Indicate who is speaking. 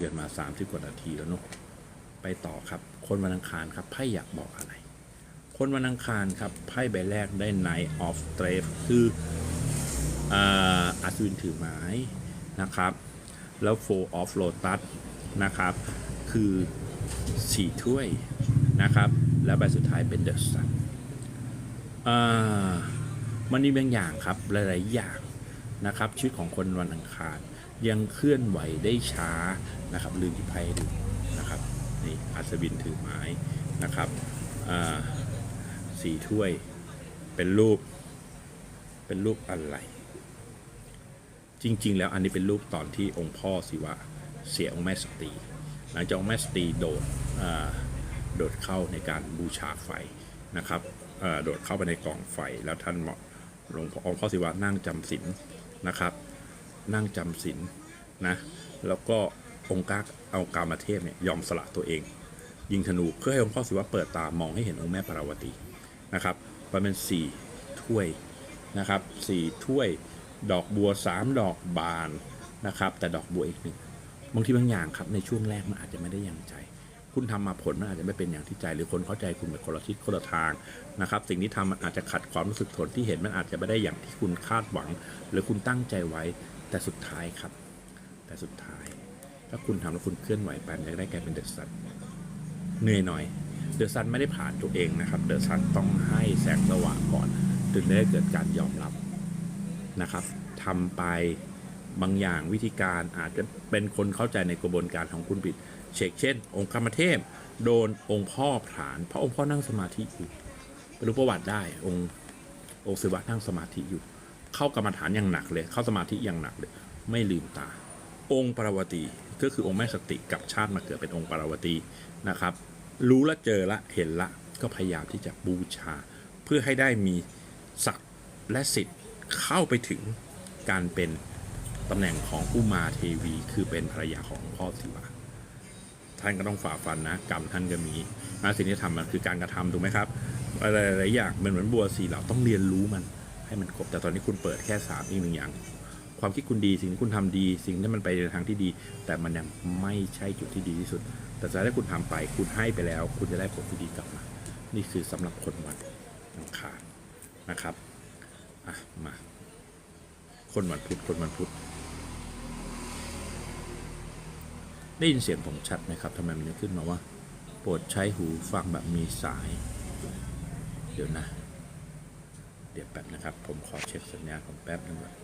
Speaker 1: เกินมา 30 กว่านาทีแล้วเนอะไปต่อครับ คนวันอังคารครับไพ่อยากบอกอะไร คนวันอังคารครับไพ่ใบแรกได้ Knight of t r a f e คืออัศวินถือไม้นะครับ แล้ว Four of Lotus นะครับ คือสี่ถ้วยนะครับ แล้วใบสุดท้ายเป็น The Sun มันมีบางอย่างครับหลาย ๆ อย่างนะครับชีวิตของคนวันอังคาร ยังเคลื่อนไหวได้ช้านะครับลืมที่ไพ่ดูนะครับนี่อัศวินถือไม้นะครับสี่ถ้วยเป็นรูป เป็นรูปอะไร จริง ๆ แล้วอันนี้เป็นรูปตอนที่องค์พ่อศิวะเสียองค์แม่สตรีหลังจากองค์แม่สตรีโดดโดดเข้าในการบูชาไฟนะครับโดดเข้าไปในกองไฟแล้วท่านเหมาะหลวงพ่อองค์พ่อศิวะนั่งจำศีลนะครับ นั่งจำศีลนะแล้วก็องค์กาเอากามเทพเนี่ยยอมสละตัวเอง ยิงธนูเพื่อให้องค์พ่อศิวะเปิดตามองให้เห็นองค์แม่ปาราวตีนะครับมันเป็นสี่ถ้วยนะครับสี่ถ้วยดอกบัวสามดอกบานนะครับ แต่ดอกบัวอีกหนึ่งบางทีบางอย่างครับในช่วงแรกมันอาจจะไม่ได้อย่างใจ คุณทำมาผลมันอาจจะไม่เป็นอย่างที่ใจ หรือคนเข้าใจคุณเป็นคนละทิศคนละทางนะครับ สิ่งที่ทำมันอาจจะขัดความรู้สึกผลที่เห็นมันอาจจะไม่ได้อย่างที่คุณคาดหวัง หรือคุณตั้งใจไว้ แต่สุดท้ายครับ แต่สุดท้าย ถ้าคุณทำแล้วคุณเคลื่อนไหวไปมันจะได้กลายเป็นเดอะซันเหนื่อยหน่อยเดอะซันไม่ได้ผ่านตัวเองนะครับเดอะซันต้องให้แสงสว่างก่อนถึงได้เกิดการยอมรับนะครับทำไปบางอย่างวิธีการอาจจะเป็นคนเข้าใจในกระบวนการของคุณผิดเชกเช่น องค์กรรมเทพ โดนองค์พ่อผาน เพราะองค์พ่อนั่งสมาธิอยู่ไปรู้ประวัติได้องค์องค์ศิวะนั่งสมาธิอยู่ เข้ากรรมฐานอย่างหนักเลย เข้าสมาธิอย่างหนักเลย ไม่ลืมตา องค์ปารวตีก็คือองค์แม่สติกับชาติมาเกิดเป็นองค์ปารวตีนะครับ รู้และเจอละเห็นละก็พยายามที่จะบูชา เพื่อให้ได้มีศักดิ์และสิทธิ์เข้าไปถึงการเป็นตำแหน่งของอุมาเทวี คือเป็นภรรยาของพ่อศิวะท่านก็ต้องฝ่าฟันนะกรรมท่านก็มีนะสิ่งที่ทำมันคือการกระทำถูกไหมครับอะไรหลายๆอย่างมันเหมือนบัวสีเหล่าต้องเรียนรู้มัน ให้มันครบ แต่ตอนนี้คุณเปิดแค่สามอีกหนึ่งอย่าง ความคิดคุณดีสิ่งที่คุณทำดี สิ่งที่มันไปในทางที่ดี แต่มันยังไม่ใช่จุดที่ดีที่สุด แต่จะได้คุณทำไป คุณให้ไปแล้ว คุณจะได้ผลที่ดีกลับมา นี่คือสำหรับคนวันอังคารนะครับอะมาคนวันพุธคนวันพุธได้ยินเสียงผมชัดไหมครับทำไมมันขึ้นมาว่า โปรดใช้หูฟังแบบมีสาย เดี๋ยวนะ เดี๋ยวแป๊บนะครับ ผมขอเช็คสัญญาณผมแป๊บนึงก่อน